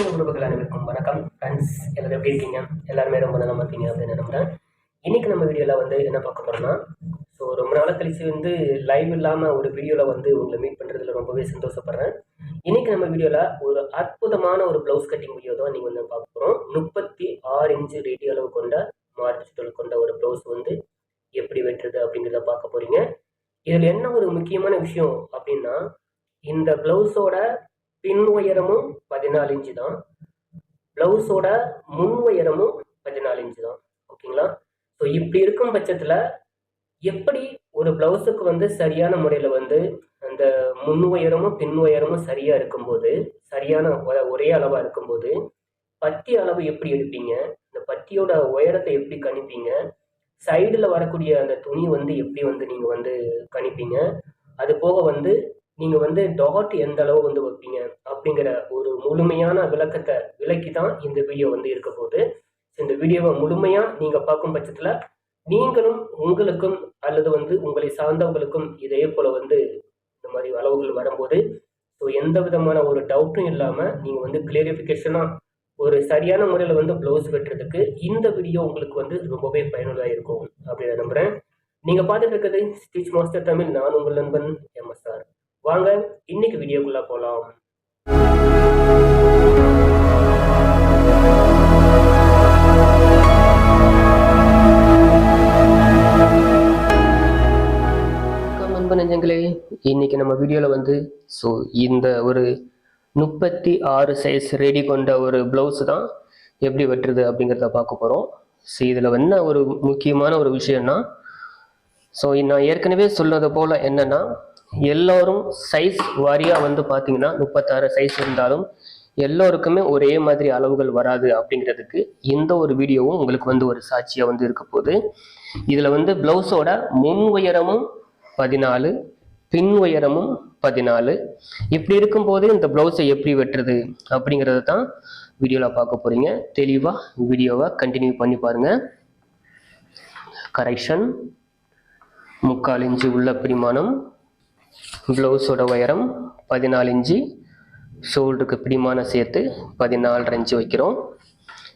ஆன்மீக உறவுகள் அனைவருக்கும் வணக்கம். ஃப்ரெண்ட்ஸ் எல்லாரும் எப்படி இருக்கீங்க? எல்லாருமே ரொம்ப நல்லா இருக்கீங்க அப்படின்னு நம்புறேன். இன்னைக்கு நம்ம வீடியோவில் வந்து என்ன பார்க்க போறோம்னா ஸோ ரொம்ப நாள் கழிச்சு வந்து லைவ் இல்லாமல் ஒரு வீடியோவில் வந்து உங்களை மீட் பண்ணுறதுல ரொம்பவே சந்தோஷப்படுறேன். இன்னைக்கு நம்ம வீடியோவில் ஒரு அற்புதமான ஒரு ப்ளவுஸ் கட்டிங் வீடியோ தான் நீங்கள் வந்து பார்க்க போகிறோம் முப்பத்தி ஆறு இன்ச்சு ரேடியோ அளவு கொண்ட மார்க் கொண்ட ஒரு ப்ளவுஸ் வந்து எப்படி வெட்டுறது அப்படிங்கிறத பார்க்க போகிறீங்க இதில் என்ன ஒரு முக்கியமான விஷயம் அப்படின்னா இந்த ப்ளவுஸோட பின் உயரமும் பதினாலு இன்ச்சு தான். ப்ளவுஸோட முன் உயரமும் பதினாலு இன்ச்சு தான். ஓகேங்களா ஸோ இப்படி இருக்கும் பட்சத்தில் எப்படி ஒரு ப்ளவுஸுக்கு வந்து சரியான முறையில் வந்து அந்த முன் உயரமும் பின் உயரமும் சரியாக இருக்கும்போது சரியான ஒரே அளவாக இருக்கும்போது பத்தி அளவு எப்படி எடுப்பீங்க? இந்த பத்தியோட உயரத்தை எப்படி கணிப்பீங்க? சைடில் வரக்கூடிய அந்த துணி வந்து எப்படி வந்து நீங்கள் வந்து கணிப்பீங்க? அது போக வந்து நீங்கள் வந்து டாட் எந்த அளவு வந்து வைப்பீங்க அப்படிங்கிற ஒரு முழுமையான விளக்கத்தை விளக்கி தான் இந்த வீடியோ வந்து இருக்க போகுது. ஸோ இந்த வீடியோவை முழுமையாக நீங்கள் பார்க்கும் பட்சத்தில் நீங்களும் உங்களுக்கும் அல்லது வந்து உங்களை சார்ந்தவங்களுக்கும் இதே போல் வந்து இந்த மாதிரி அளவுகள் வரும்போது ஸோ எந்த விதமான ஒரு டவுட்டும் இல்லாமல் நீங்கள் வந்து கிளியரிஃபிகேஷனாக ஒரு சரியான முறையில் வந்து ப்ளவுஸ் வெட்டுறதுக்கு இந்த வீடியோ உங்களுக்கு வந்து ரொம்பவே பயனுள்ளதாக இருக்கும் அப்படின்னு நம்புகிறேன் நீங்கள் பார்த்துட்டு இருக்கிறது ஸ்டிச் மாஸ்டர் தமிழ் நான் உங்கள் நண்பன் எம்எஸ்ஆர் வாங்க இன்னைக்கு வீடியோக்குள்ளே போகலாம் அன்பு நெஞ்சங்களே. இன்னைக்கு நம்ம வீடியோவில் வந்து ஸோ இந்த ஒரு முப்பத்தி ஆறு சைஸ் ரெடி கொண்ட ஒரு ப்ளவுஸ் தான் எப்படி வெட்டுறது அப்படிங்கிறத பார்க்க போகிறோம் ஸோ இதில் என்ன ஒரு முக்கியமான ஒரு விஷயம்னா ஸோ நான் ஏற்கனவே சொன்னது போல் என்னன்னா எல்லோரும் சைஸ் வாரியாக வந்து பார்த்தீங்கன்னா முப்பத்தாறு சைஸ் இருந்தாலும் எல்லோருக்குமே ஒரே மாதிரி அளவுகள் வராது அப்படிங்கிறதுக்கு இந்த ஒரு வீடியோவும் உங்களுக்கு வந்து ஒரு சாட்சியாக வந்து இருக்க போகுது. இதில் வந்து ப்ளவுஸோட முன் உயரமும் பதினாலு பின் உயரமும் பதினாலு. இப்படி இருக்கும்போது இந்த ப்ளவுஸை எப்படி வெட்டுறது அப்படிங்கிறத தான் வீடியோவில் பார்க்க போகிறீங்க தெளிவாக வீடியோவை கண்டினியூ பண்ணி பாருங்கள் கரெக்ஷன் முக்கால் இன்ச்சு உள்ள பிடிமானம் ப்ளவுஸோட உயரம் பதினாலு இன்ச்சு. ஷோல்டருக்கு பிடிமானம் சேர்த்து பதினாலரை இன்ச்சு வைக்கிறோம்.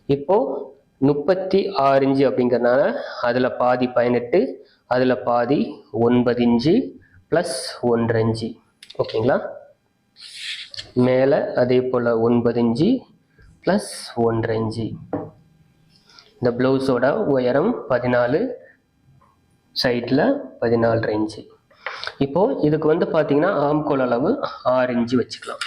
இப்போது முப்பத்தி ஆறு இன்ச்சு அப்படிங்கிறதுனால அதில் பாதி பதினெட்டு அதில் பாதி ஒன்பது இன்ச்சு ப்ளஸ் ஒன்றரை இன்ச்சு. ஓகேங்களா? மேலே அதே போல் ஒன்பது இன்ச்சு ப்ளஸ் ஒன்றரை இன்ச்சு. இந்த ப்ளவுஸோட உயரம் பதினாலு சைடில் பதினாலரை இன்ச்சு. இப்போது இதுக்கு வந்து பார்த்தீங்கன்னா ஆம்கோல் அளவு ஆறு இன்ச்சு வச்சுக்கலாம்.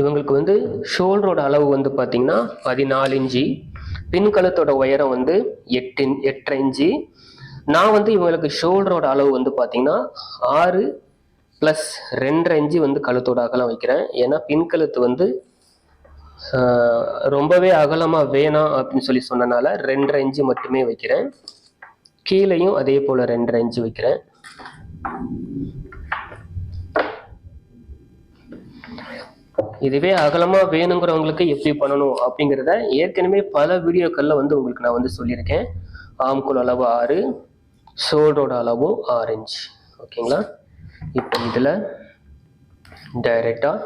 இவங்களுக்கு வந்து ஷோல்டரோட அளவு வந்து பார்த்தீங்கன்னா பதினாலு இன்ச்சு பின்கழுத்தோட உயரம் வந்து எட்டு எட்டரை இன்ச்சு. நான் வந்து இவங்களுக்கு ஷோல்டரோட அளவு வந்து பார்த்தீங்கன்னா ஆறு ப்ளஸ் ரெண்டரை இன்ச்சு வந்து கழுத்தோட அகலம் வைக்கிறேன். ஏன்னா பின் கழுத்து வந்து ரொம்பவே அகலமாக வேணாம் அப்படின்னு சொல்லி சொன்னனால ரெண்டரை இன்ச்சு மட்டுமே வைக்கிறேன். கீழேயும் அதே போல் ரெண்டரை இன்ச்சு வைக்கிறேன். இதுவே அகலமாக வேணுங்கிறவங்களுக்கு எப்படி பண்ணணும் அப்படிங்கிறத ஏற்கனவே பல வீடியோக்களில் வந்து உங்களுக்கு நான் வந்து சொல்லியிருக்கேன். ஆம்குள் அளவு ஆறு ஷோல்டரோட அளவும் ஆரஞ்சு ஓகேங்களா? இப்போ இதில் டைரெக்டாக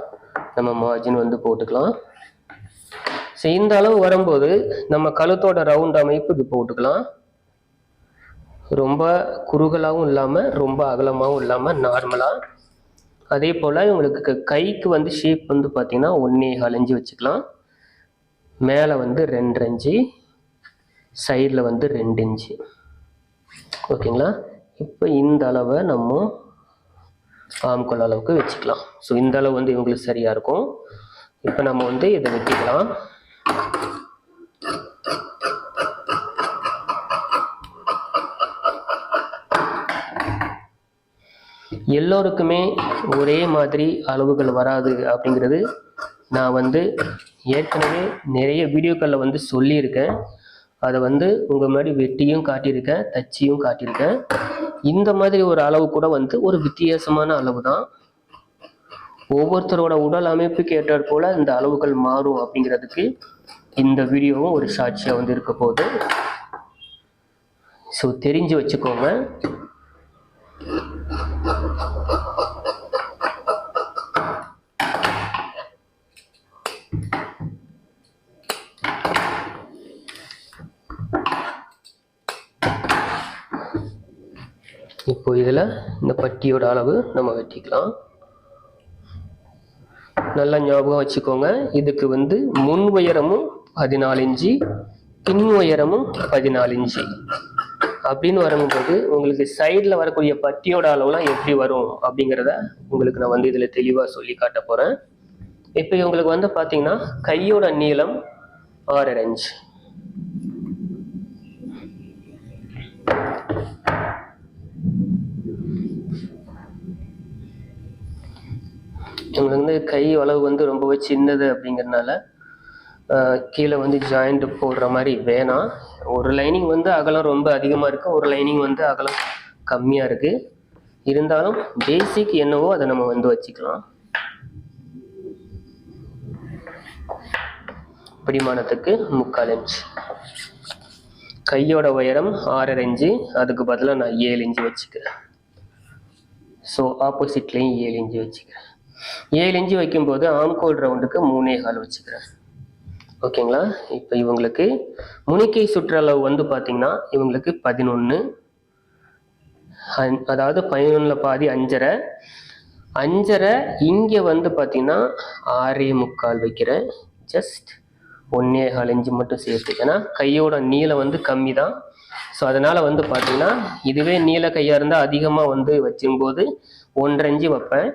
நம்ம மார்ஜின் வந்து போட்டுக்கலாம். ஸோ இந்த அளவு வரும்போது நம்ம கழுத்தோட ரவுண்ட் அமைப்பு இது போட்டுக்கலாம். ரொம்ப குறுகலாகவும் இல்லாமல் ரொம்ப அகலமாகவும் இல்லாமல் நார்மலாக அதே போல் உங்களுக்கு க- கைக்கு வந்து ஷேப் வந்து பார்த்தீங்கன்னா ஒன்றே அலைஞ்சு வச்சுக்கலாம். மேலே வந்து ரெண்டு இன்ச்சு சைடில் வந்து ரெண்டு இன்ச்சு. ஓகேங்களா? இப்போ இந்த அளவை நம்ம ஆம்கோல் அளவுக்கு வச்சுக்கலாம். ஸோ இந்த அளவு வந்து இவங்களுக்கு சரியாக இருக்கும். இப்போ நம்ம வந்து இதை வெட்டிக்கலாம். எல்லோருக்குமே ஒரே மாதிரி அளவுகள் வராது அப்படிங்கிறது நான் வந்து ஏற்கனவே நிறைய வீடியோக்களில் வந்து சொல்லியிருக்கேன். அதை வந்து உங்கள் முன்னாடி வெட்டியும் காட்டியிருக்கேன் தச்சியும் காட்டியிருக்கேன். இந்த மாதிரி ஒரு அளவு கூட வந்து ஒரு வித்தியாசமான அளவு தான் ஒவ்வொருத்தரோட உடல் அமைப்புக்கு ஏற்றாற் போல இந்த அளவுகள் மாறும் அப்படிங்கிறதுக்கு இந்த வீடியோவும் ஒரு சாட்சியாக வந்து இருக்க போகுது. ஸோ தெரிஞ்சு வச்சுக்கோங்க. இப்போ இதில் இந்த பட்டியோட அளவு நம்ம வெட்டிக்கலாம். நல்லா ஞாபகம் வச்சுக்கோங்க. இதுக்கு வந்து முன் உயரமும் பதினாலு இன்ச்சு பின் உயரமும் பதினாலு இன்ச்சு. அப்படின்னு வரும்போது உங்களுக்கு சைடில் வரக்கூடிய பட்டியோட அளவுலாம் எப்படி வரும் அப்படிங்கிறத உங்களுக்கு நான் வந்து இதில் தெளிவாக சொல்லி காட்ட போகிறேன் இப்போ உங்களுக்கு வந்து பார்த்தீங்கன்னா கையோட நீளம் ஆறரை இன்ச் இவங்களுக்கு வந்து கை அளவு வந்து ரொம்பவே சின்னது அப்படிங்கிறதுனால கீழே வந்து ஜாயிண்ட் போடுற மாதிரி வேணாம். ஒரு லைனிங் வந்து அகலம் ரொம்ப அதிகமாக இருக்குது ஒரு லைனிங் வந்து அகலம் கம்மியாக இருக்குது இருந்தாலும் பேசிக் என்னவோ அதை நம்ம வந்து வச்சுக்கலாம். பிடிமானத்துக்கு முக்கால் இன்ச் கையோட உயரம் ஆறரை இன்ச்சு அதுக்கு பதிலாக நான் ஏழு இன்ச்சு வச்சுக்கிறேன். ஸோ ஆப்போசிட்லேயும் ஏழு இன்ச்சு வச்சுக்கிறேன். ஏழு இன்ச்சு வைக்கும்போது ஆம்கோல் ரவுண்டுக்கு மூணே கால் வச்சுக்கிறேன் ஓகேங்களா? இப்போ இவங்களுக்கு முனிக்கை சுற்றளவு வந்து பார்த்தீங்கன்னா இவங்களுக்கு பதினொன்று அதாவது பதினொன்றில் பாதி அஞ்சரை. அஞ்சரை இங்கே வந்து பார்த்தீங்கன்னா ஆறே முக்கால் வைக்கிறேன் ஜஸ்ட் ஒன்னே கால் இன்ச்சு மட்டும் சேர்த்து. ஏன்னா கையோட நீளம் வந்து கம்மி தான் ஸோ அதனால் வந்து பார்த்தீங்கன்னா இதுவே நீல கையாக இருந்தால் அதிகமாக வந்து வச்சும்போது ஒன்றரை இன்ச்சு வைப்பேன்.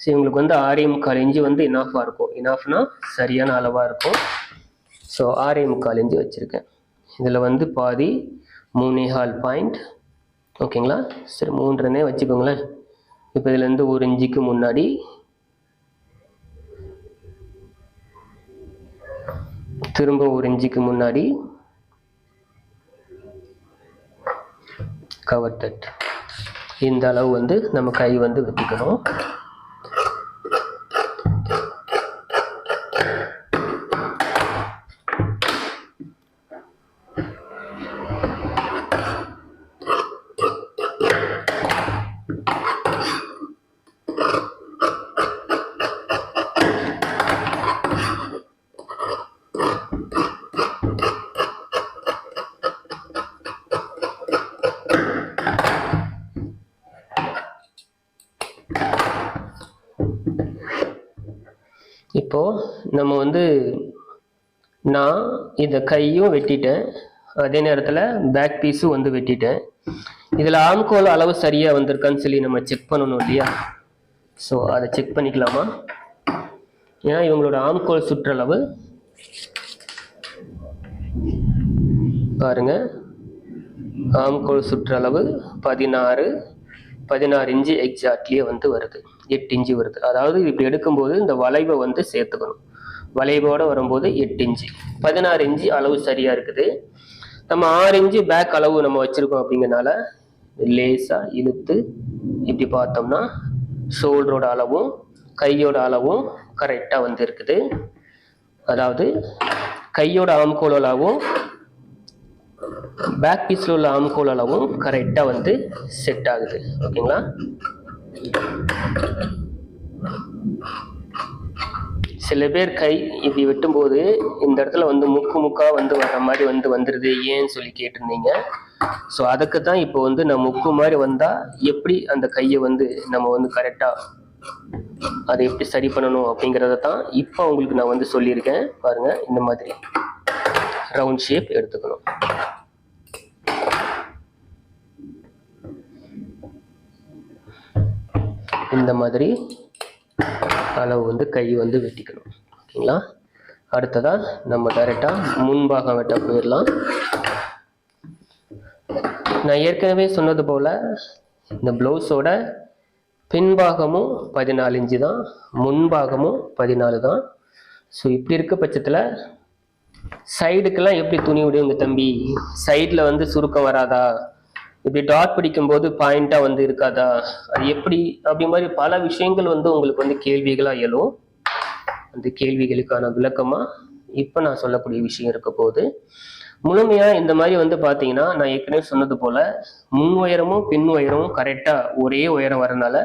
ஸோ இவங்களுக்கு வந்து ஆறே முக்கால் இன்ச்சு வந்து இனாஃபாக இருக்கும். இனாஃப்னா சரியான அளவாக இருக்கும். ஸோ ஆறே முக்கால் இன்ச்சு வச்சுருக்கேன். இதில் வந்து பாதி மூணே ஹால் பாயிண்ட். ஓகேங்களா சரி மூன்றுனே வச்சுக்கோங்களேன். இப்போ இதுலேருந்து ஒரு இன்ச்சுக்கு முன்னாடி திரும்ப ஒரு இன்ச்சுக்கு முன்னாடி கவர் தட் இந்த அளவு வந்து நம்ம கை வந்து வெட்டிக்கணும். இப்போ நம்ம வந்து நான் இந்த கையும் வெட்டிட்டேன். அதே நேரத்தில் பேக் பீஸும் வந்து வெட்டிட்டேன். இதில் ஆம்கோல் அளவு சரியாக வந்திருக்கான்னு சொல்லி நம்ம செக் பண்ணணும் இல்லையா? ஸோ அதை செக் பண்ணிக்கலாமா? ஏன்னா இவங்களோட ஆம்கோல் சுற்றளவு பாருங்க. ஆம்கோல் சுற்றளவு பதினாறு பதினாறு இன்ச்சு எக்ஸாக்ட்லியே வந்து வருது. எட்டு இன்ச்சு வருது. அதாவது இப்படி எடுக்கும்போது இந்த வளைவை வந்து சேர்த்துக்கணும். வளைவோடு வரும்போது எட்டு இன்ச்சு. பதினாறு இன்ச்சு அளவு சரியாக இருக்குது. நம்ம ஆறு இன்ச்சு பேக் அளவு நம்ம வச்சுருக்கோம் அப்படிங்கறனால லேசாக இழுத்து இப்படி பார்த்தோம்னா ஷோல்டரோட அளவும் கையோட அளவும் கரெக்டாக வந்து இருக்குது. அதாவது கையோட ஆம்கோல் அளவும் பேக் பீஸில் உள்ள ஆம்கோல் அளவும் கரெக்டாக வந்து செட் ஆகுது. ஓகேங்களா? சில பேர் கை இப்படி வெட்டும்போது இந்த இடத்துல வந்து முக்கு முக்காக வந்து வர்ற மாதிரி வந்து வந்துடுது ஏன்னு சொல்லி கேட்டிருந்தீங்க. ஸோ அதுக்கு தான் இப்போ வந்து நான் முக்கு மாதிரி வந்தால் எப்படி அந்த கையை வந்து நம்ம வந்து கரெக்டாக அதை எப்படி சரி பண்ணணும் அப்படிங்கிறத தான் இப்போ உங்களுக்கு நான் வந்து சொல்லியிருக்கேன். பாருங்கள் இந்த மாதிரி. ரவுண்ட் ஷேப் எடுத்துக்கணும். இந்த மாதிரி அளவு வந்து கை வந்து வெட்டிக்கணும். ஓகேங்களா? அடுத்ததாக நம்ம டைரெக்டாக முன்பாகம் வெட்ட போயிடலாம். நான் ஏற்கனவே சொன்னது போல் இந்த ப்ளவுஸோட பின்பாகமும் பதினாலு இன்ச்சு தான் முன்பாகமும் பதினாலு தான். ஸோ இப்படி இருக்க பட்சத்தில் சைடுக்கெல்லாம் எப்படி துணி விடுங்க தம்பி? சைடில் வந்து சுருக்கம் வராதா? இப்படி டாட் பிடிக்கும்போது பாயிண்டாக வந்து இருக்காதா? அது எப்படி? அப்படி மாதிரி பல விஷயங்கள் வந்து உங்களுக்கு வந்து கேள்விகளாக எழும். அந்த கேள்விகளுக்கான விளக்கமாக இப்போ நான் சொல்லக்கூடிய விஷயம் இருக்க போகுது. முழுமையாக இந்த மாதிரி வந்து பார்த்தீங்கன்னா நான் ஏற்கனவே சொன்னது போல் முன் உயரமும் பின் உயரமும் கரெக்டாக ஒரே உயரம் வரனால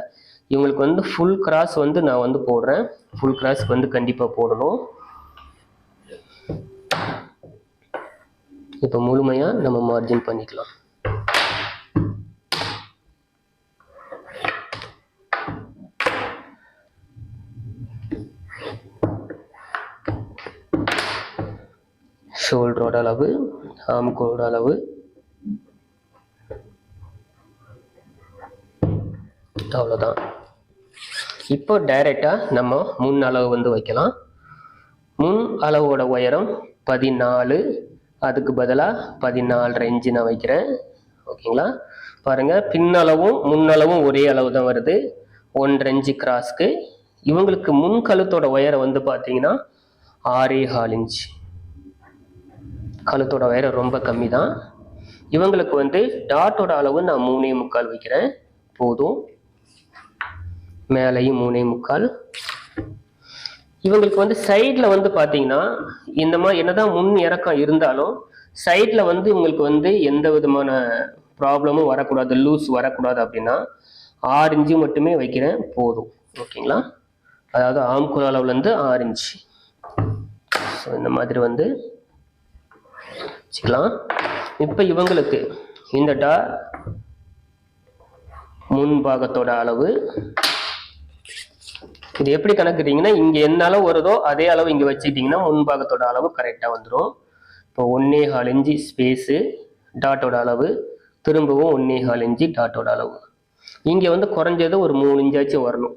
இவங்களுக்கு வந்து ஃபுல் கிராஸ் வந்து நான் வந்து போடுறேன். ஃபுல் கிராஸ்க்கு வந்து கண்டிப்பாக போடணும். இப்போ முழுமையாக நம்ம மார்ஜின் பண்ணிக்கலாம். ஷோல்டரோட அளவு ஆம்கோட அளவு. அவ்வளோதான் இப்போ டைரெக்டாக நம்ம முன் அளவு வந்து வைக்கலாம். முன் அளவோட உயரம் பதினாலு அதுக்கு பதிலாக பதினாலு இன்ச்சு நான் வைக்கிறேன். ஓகேங்களா? பாருங்கள் பின்னளவும் முன்னளவும் ஒரே அளவு தான் வருது. ஒன்றரை இன்ச்சு கிராஸ்க்கு இவங்களுக்கு முன் கழுத்தோட உயரம் வந்து பார்த்தீங்கன்னா ஆறே ஹால் இன்ச் கழுத்தோட உயரம் ரொம்ப கம்மி தான் இவங்களுக்கு வந்து டாட்டோட அளவு நான் மூணே முக்கால் வைக்கிறேன். போதும். மேலேயும் மூணே முக்கால். இவங்களுக்கு வந்து சைடில் வந்து பார்த்தீங்கன்னா இந்த மாதிரி என்னதான் முன் இறக்கம் இருந்தாலும் சைடில் வந்து இவங்களுக்கு வந்து எந்த விதமான ப்ராப்ளமும் வரக்கூடாது லூஸ் வரக்கூடாது அப்படின்னா ஆறு இன்ச்சு மட்டுமே வைக்கிறேன். போதும். ஓகேங்களா? அதாவது ஆம்குள் அளவுலேருந்து ஆறு இன்ச்சு. ஸோ இந்த மாதிரி வந்து வச்சுக்கலாம். இப்போ இவங்களுக்கு இந்த டா முன் பாகத்தோட அளவு. இது எப்படி கணக்குறீங்கன்னா இங்கே என்ன அளவு வருதோ அதே அளவு இங்கே வச்சுக்கிட்டிங்கன்னா முன்பாகத்தோட அளவு கரெக்டாக வந்துடும் இப்போ ஒன்னே கால் இஞ்சி ஸ்பேஸு டாட்டோட அளவு திரும்பவும் ஒன்னே கால் இஞ்சி டாட்டோட அளவு. இங்கே வந்து குறைஞ்சது ஒரு மூணு இன்ச்சாச்சும் வரணும்.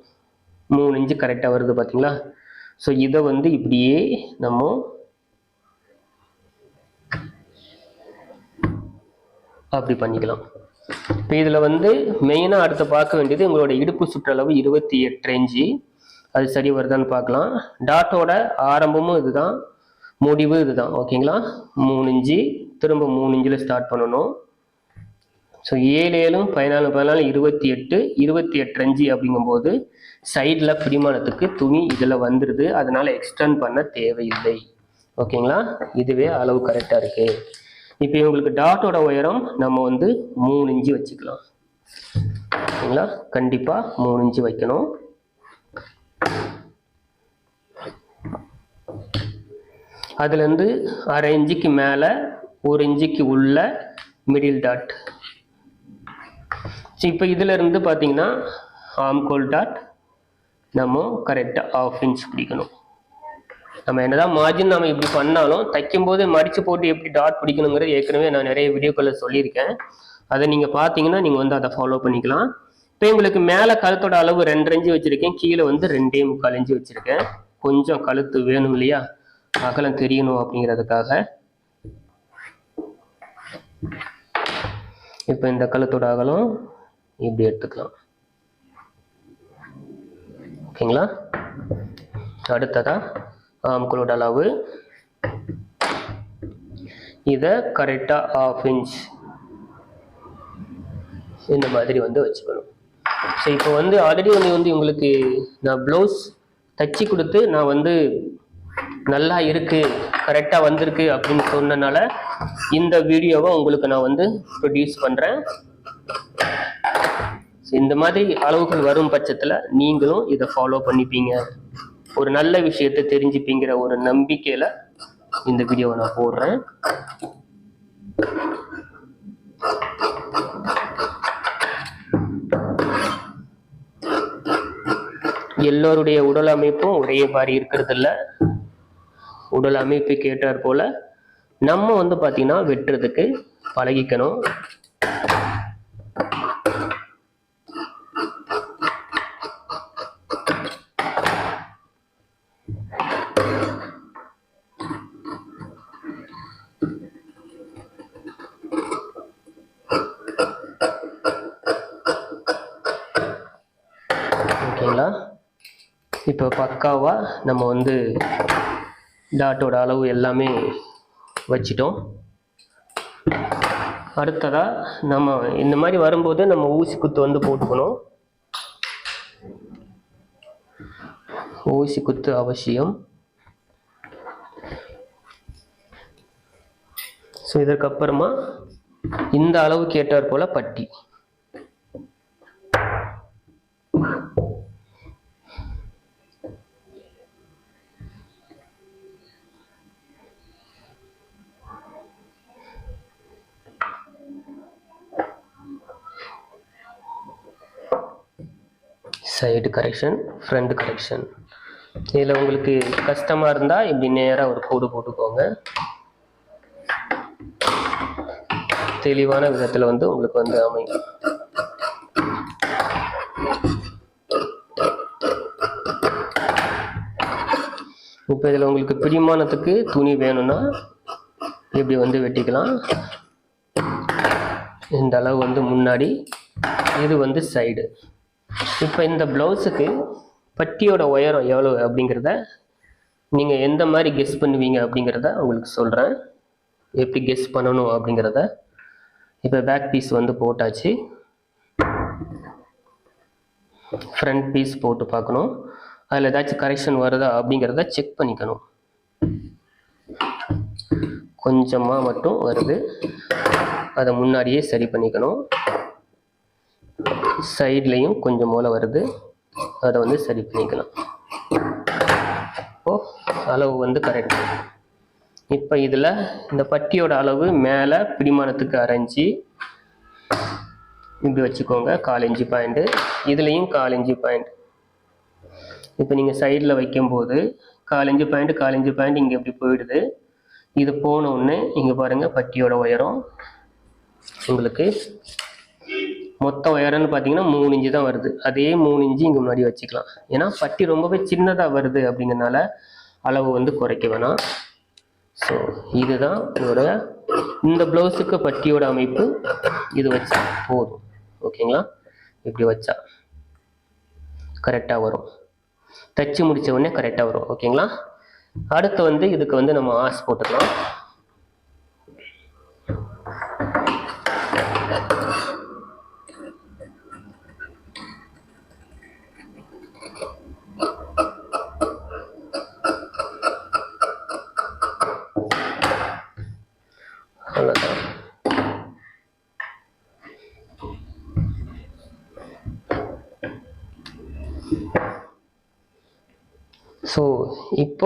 மூணு இன்ச்சு கரெக்டாக வருது பார்த்தீங்களா ஸோ இதை வந்து இப்படியே நம்ம அப்படி பண்ணிக்கலாம். இப்போ இதில் வந்து மெயினாக அடுத்து பார்க்க வேண்டியது உங்களோட இடுப்பு சுற்றளவு இருபத்தி எட்டு இன்ச்சு. அது சரி வருதான்னு பார்க்கலாம். டாட்டோட ஆரம்பமும் இதுதான். முடிவு இதுதான். ஓகேங்களா மூணு இஞ்சி திரும்ப மூணு இஞ்சில் ஸ்டார்ட் பண்ணணும். ஸோ ஏழு ஏழும் பதினாலு பதினாலு இருபத்தி எட்டு இருபத்தி எட்டு அஞ்சு அப்படிங்கும்போது சைடில் பிடிமானத்துக்கு துணி இதில் வந்துடுது அதனால் எக்ஸ்டெண்ட் பண்ண தேவையில்லை. ஓகேங்களா இதுவே அளவு கரெக்டாக இருக்குது இப்போ இவங்களுக்கு டாட்டோட உயரம் நம்ம வந்து மூணு இன்ச்சு வச்சுக்கலாம். ஓகேங்களா கண்டிப்பாக மூணு இன்ச்சு வைக்கணும். அதுலேருந்து அரை இன்ச்சுக்கு மேலே ஒரு இன்ச்சுக்கு உள்ள மிடில் டாட் ஸோ இப்போ இதிலிருந்து பார்த்தீங்கன்னா ஆம்கோல் டாட் நம்ம கரெக்டாக ஆஃப் இன்ச் பிடிக்கணும். நம்ம என்னதான் மார்ஜின் நம்ம இப்படி பண்ணாலும் தைக்கும் போது மடிச்சு போட்டு எப்படி டாட் பிடிக்கணுங்கிறது ஏற்கனவே நான் நிறைய வீடியோக்களில் சொல்லியிருக்கேன். அதை நீங்கள் பார்த்தீங்கன்னா நீங்கள் வந்து அதை ஃபாலோ பண்ணிக்கலாம். இப்போ உங்களுக்கு மேலே கழுத்தோட அளவு ரெண்டு இன்ச்சு வச்சுருக்கேன். கீழே வந்து ரெண்டே முக்கால் இன்ச்சு வச்சுருக்கேன். கொஞ்சம் கழுத்து வேணும் இல்லையா? அகலம் தெரியணும் அப்படிங்கிறதுக்காக. இப்போ இந்த கழுத்தோட அகலம் இப்படி எடுத்துக்கலாம். ஓகேங்களா? அடுத்ததா ஆம்களோட அளவு. இதை கரெக்டாக ஆஃப் இன்ச் இந்த மாதிரி வந்து வச்சுக்கணும். ஸோ இப்போ வந்து ஆல்ரெடி வந்து வந்து உங்களுக்கு நான் ப்ளவுஸ் தச்சு கொடுத்து நான் வந்து நல்லா இருக்குது கரெக்டாக வந்திருக்கு அப்படின்னு சொன்னனால இந்த வீடியோவை உங்களுக்கு நான் வந்து ப்ரொடியூஸ் பண்ணுறேன் இந்த மாதிரி அளவுகள் வரும் பட்சத்தில் நீங்களும் இதை ஃபாலோ பண்ணிப்பீங்க. ஒரு நல்ல விஷயத்தை தெரிஞ்சுப்பீங்கிற ஒரு நம்பிக்கையில் இந்த வீடியோவை நான் போடுறேன். எல்லோருடைய உடல் அமைப்பும் ஒரே மாதிரி இருக்கிறது இல்லை உடல் அமைப்பு கேட்டார் போல நம்ம வந்து பார்த்தீங்கன்னா வெட்டுறதுக்கு பழகிக்கணும் ஓகேங்களா இப்போ பக்காவாக நம்ம வந்து டாட்டோட அளவு எல்லாமே வச்சிட்டோம். அடுத்ததாக நம்ம இந்த மாதிரி வரும்போது நம்ம ஊசி குத்து வந்து போட்டுக்கணும். ஊசி குத்து அவசியம். ஸோ இதற்கப்புறமா இந்த அளவுக்கு ஏற்றாற் போல் பட்டி. சைடு கரெக்ஷன் ஃப்ரண்ட் கரெக்ஷன் இதில் உங்களுக்கு கஷ்டமாக இருந்தால் இப்படி நேராக ஒரு கோடு போட்டுக்கோங்க. தெளிவான விதத்தில் வந்து உங்களுக்கு வந்து அமையும். இப்போ இதில் உங்களுக்கு பிடிமானத்துக்கு துணி வேணும்னா இப்படி வந்து வெட்டிக்கலாம். இந்த அளவு வந்து முன்னாடி இது வந்து சைடு இப்போ இந்த ப்ளவுஸுக்கு பட்டியோட உயரம் எவ்வளோ அப்படிங்கிறத நீங்கள் எந்த மாதிரி கெஸ் பண்ணுவீங்க அப்படிங்கிறத உங்களுக்கு சொல்கிறேன் எப்படி கெஸ் பண்ணணும் அப்படிங்கிறத. இப்போ பேக் பீஸ் வந்து போட்டாச்சு. ஃப்ரண்ட் பீஸ் போட்டு பார்க்கணும். அதில் ஏதாச்சும் கரெக்ஷன் வருதா அப்படிங்கிறத செக் பண்ணிக்கணும். கொஞ்சமாக மட்டும் வருது. அதை முன்னாடியே சரி பண்ணிக்கணும். சைட்லேயும் கொஞ்சம் மூளை வருது. அதை வந்து சரி பண்ணிக்கலாம். இப்போது அளவு வந்து கரெக்ட் இப்போ இதில் இந்த பட்டியோட அளவு மேலே பிடிமானத்துக்கு அரைஞ்சி இப்படி வச்சுக்கோங்க. கால் பாயிண்ட்டு இதுலேயும் கால் பாயிண்ட் இப்போ நீங்கள் சைடில் வைக்கும்போது கால் பாயிண்ட்டு பாயிண்ட் கால் பாயிண்ட் இங்கே இப்படி போயிடுது. இது போன உடனே இங்கே பாருங்கள் பட்டியோட உயரம். உங்களுக்கு மொத்த உயரம்னு பார்த்தீங்கன்னா மூணு இன்ச்சு தான் வருது. அதே மூணு இன்ச்சு இங்கே முன்னாடி வச்சுக்கலாம். ஏன்னா பட்டி ரொம்பவே சின்னதாக வருது அப்படிங்கிறனால அளவு வந்து குறைக்க வேணாம். ஸோ இதுதான் இதோட இந்த ப்ளவுஸுக்கு பட்டியோட அமைப்பு. இது வச்சா போதும். ஓகேங்களா? இப்படி வச்சா கரெக்டாக வரும். தச்சு முடித்த உடனே கரெக்டாக வரும். ஓகேங்களா? அடுத்து வந்து இதுக்கு வந்து நம்ம ஆஸ் போட்டுக்கலாம்.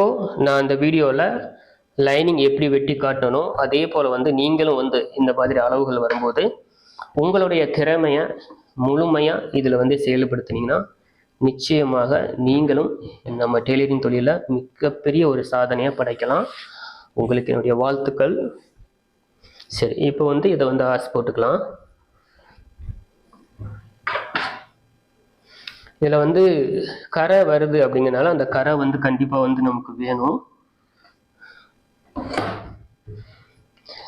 இப்போது நான் இந்த வீடியோவில் லைனிங் எப்படி வெட்டி காட்டணும் அதே போல் வந்து நீங்களும் வந்து இந்த மாதிரி அளவுகள் வரும்போது உங்களுடைய திறமையை முழுமையாக இதில் வந்து செயல்படுத்தினீங்கன்னா நிச்சயமாக நீங்களும் நம்ம டெய்லரிங் தொழிலில் மிகப்பெரிய ஒரு சாதனையை படைக்கலாம். உங்களுக்கு என்னுடைய வாழ்த்துக்கள். சரி இப்போ வந்து இதை வந்து ஆஸ் போட்டுக்கலாம். இதில் வந்து கரை வருது அப்படிங்கிறனால அந்த கரை வந்து கண்டிப்பாக வந்து நமக்கு வேணும்.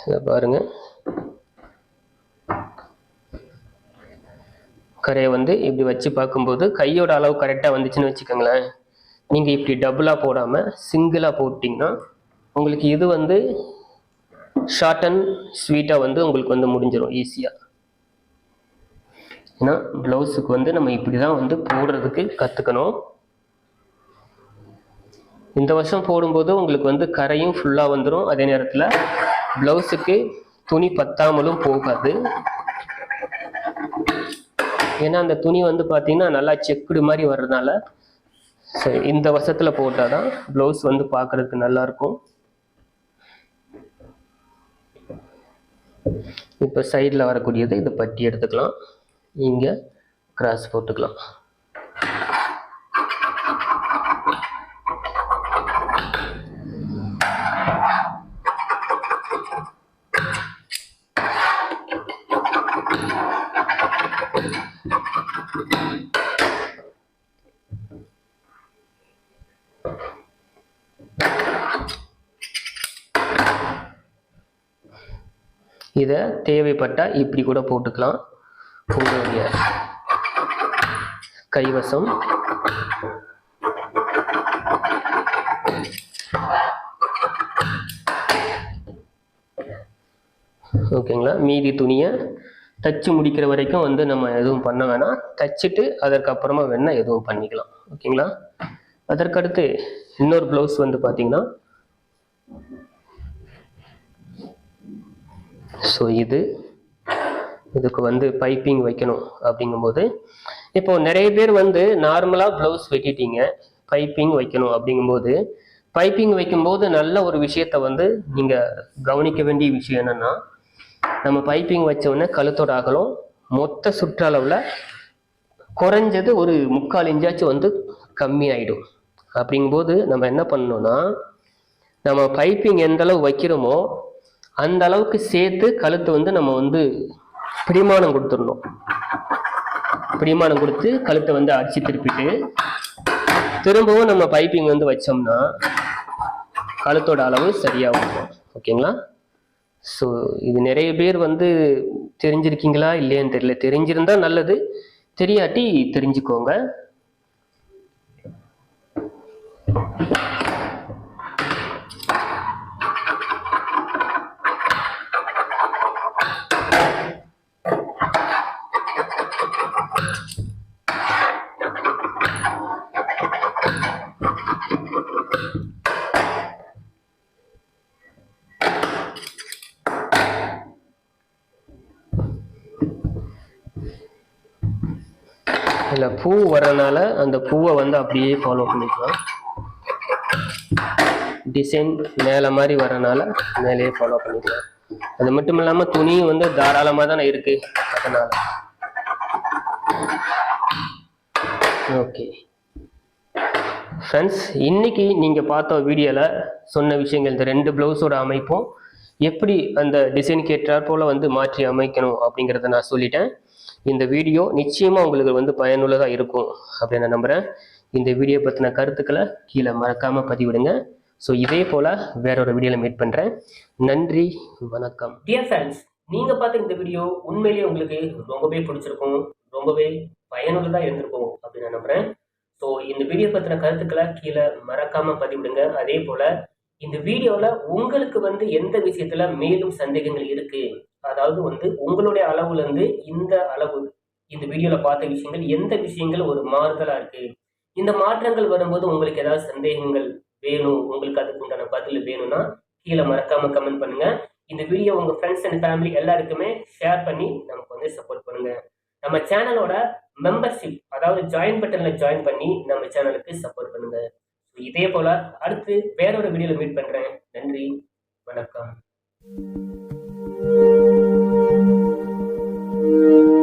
இதை பாருங்க. கரையை வந்து இப்படி வச்சு பார்க்கும்போது கையோட அளவு கரெக்டாக வந்துச்சுன்னு வச்சுக்கோங்களேன். நீங்கள் இப்படி டபுளாக போடாமல் சிங்கிளாக போட்டிங்கன்னா உங்களுக்கு இது வந்து ஷார்ட் அண்ட் ஸ்வீட்டாக வந்து உங்களுக்கு வந்து முடிஞ்சிடும் ஈஸியாக ஏன்னா ப்ளவுஸுக்கு வந்து நம்ம இப்படி தான் வந்து போடுறதுக்கு கற்றுக்கணும் இந்த வருஷம் போடும்போது உங்களுக்கு வந்து கரையும் ஃபுல்லாக வந்துடும் அதே நேரத்தில் ப்ளவுஸுக்கு துணி பத்தாமலும் போகாது. ஏன்னா அந்த துணி வந்து பார்த்தீங்கன்னா நல்லா செக்குடு மாதிரி வர்றதுனால சரி இந்த வருஷத்தில் போட்டால் தான் ப்ளவுஸ் வந்து பார்க்குறதுக்கு நல்லாயிருக்கும். இப்போ சைடில் வரக்கூடியது இதை பட்டி எடுத்துக்கலாம். இங்கே கிராஸ் போட்டுக்கலாம். இதை தேவைப்பட்டால் இப்படி கூட போட்டுக்கலாம். உங்களுடைய கைவசம். ஓகேங்களா மீதி துணியை தச்சு முடிக்கிற வரைக்கும் வந்து நம்ம எதுவும் பண்ண வேணாம். தச்சுட்டு அதற்கப்புறமா வேணால் எதுவும் பண்ணிக்கலாம். ஓகேங்களா அதற்கடுத்து இன்னொரு ப்ளவுஸ் வந்து பார்த்தீங்கன்னா ஸோ இது இதுக்கு வந்து பைப்பிங் வைக்கணும் அப்படிங்கும்போது இப்போ நிறைய பேர் வந்து நார்மலாக ப்ளவுஸ் வெட்டிட்டீங்க பைப்பிங் வைக்கணும் அப்படிங்கும்போது பைப்பிங் வைக்கும்போது நல்ல ஒரு விஷயத்த வந்து நீங்கள் கவனிக்க வேண்டிய விஷயம் என்னென்னா நம்ம பைப்பிங் வச்ச உடனே கழுத்தோட அகலம் மொத்த சுற்றளவில் குறைஞ்சது ஒரு முக்கால் இன்ச்சாச்சும் வந்து கம்மி அப்படிங்கும்போது நம்ம என்ன பண்ணணும்னா நம்ம பைப்பிங் எந்த அளவு வைக்கிறோமோ அந்த அளவுக்கு சேர்த்து கழுத்து வந்து நம்ம வந்து பிடிமானம் கொடுத்துடணும். பிடிமானம் கொடுத்து கழுத்தை வந்து அடிச்சு திருப்பிட்டு திரும்பவும் நம்ம பைப்பிங் வந்து வச்சோம்னா கழுத்தோட அளவு சரியாக வரும் ஓகேங்களா? ஸோ இது நிறைய பேர் வந்து தெரிஞ்சிருக்கீங்களா? இல்லையான்னு தெரியல. தெரிஞ்சிருந்தா நல்லது. தெரியாட்டி தெரிஞ்சுக்கோங்க. இதில் பூ வரனால அந்த பூவை வந்து அப்படியே ஃபாலோ பண்ணிக்கலாம். டிசைன் மேலே மாதிரி வரனால மேலேயே ஃபாலோ பண்ணிக்கலாம். அது மட்டும் இல்லாமல் துணியும் வந்து தாராளமாக தானே இருக்கு. அதனால. ஓகே ஃப்ரெண்ட்ஸ் இன்னைக்கு நீங்கள் பார்த்த வீடியோவில் சொன்ன விஷயங்கள் இந்த ரெண்டு ப்ளவுஸோட அமைப்பும் எப்படி அந்த டிசைனுக்கு ஏற்றாற் போல் வந்து மாற்றி அமைக்கணும் அப்படிங்கிறத நான் சொல்லிட்டேன். இந்த வீடியோ நிச்சயமாக உங்களுக்கு வந்து பயனுள்ளதாக இருக்கும் அப்படின்னு நான் நம்புகிறேன் இந்த வீடியோ பற்றின கருத்துக்களை கீழே மறக்காமல் பதிவிடுங்க. ஸோ இதே போல் வேற ஒரு வீடியோவில் மீட் பண்ணுறேன் நன்றி வணக்கம். டியர் ஃப்ரெண்ட்ஸ் நீங்கள் பார்த்த இந்த வீடியோ உண்மையிலேயே உங்களுக்கு ரொம்பவே பிடிச்சிருக்கும் ரொம்பவே பயனுள்ளதாக இருந்திருக்கும் அப்படின்னு நான் நம்புகிறேன் ஸோ இந்த வீடியோ பற்றின கருத்துக்களை கீழே மறக்காமல் பதிவிடுங்க. அதே போல் இந்த வீடியோவில் உங்களுக்கு வந்து எந்த விஷயத்தில் மேலும் சந்தேகங்கள் இருக்குது அதாவது வந்து உங்களுடைய அளவுல இருந்து இந்த அளவு இந்த வீடியோல பார்த்த விஷயங்கள் எந்த விஷயங்கள் ஒரு மாறுதலா இருக்கு? இந்த மாற்றங்கள் வரும்போது உங்களுக்கு ஏதாவது சந்தேகங்கள் வேணும் உங்களுக்கு அதுக்கு உண்டான பதில் வேணும்னா கீழே மறக்காம கமெண்ட் பண்ணுங்க. இந்த வீடியோ உங்க ஃப்ரெண்ட்ஸ் அண்ட் ஃபேமிலி எல்லாருக்குமே ஷேர் பண்ணி நமக்கு வந்து சப்போர்ட் பண்ணுங்க. நம்ம சேனலோட மெம்பர்ஷிப் அதாவது ஜாயின் பட்டன்ல ஜாயின் பண்ணி நம்ம சேனலுக்கு சப்போர்ட் பண்ணுங்க. இதே போல அடுத்து வேற ஒரு வீடியோல மீட் பண்றேன். நன்றி வணக்கம். Thank you.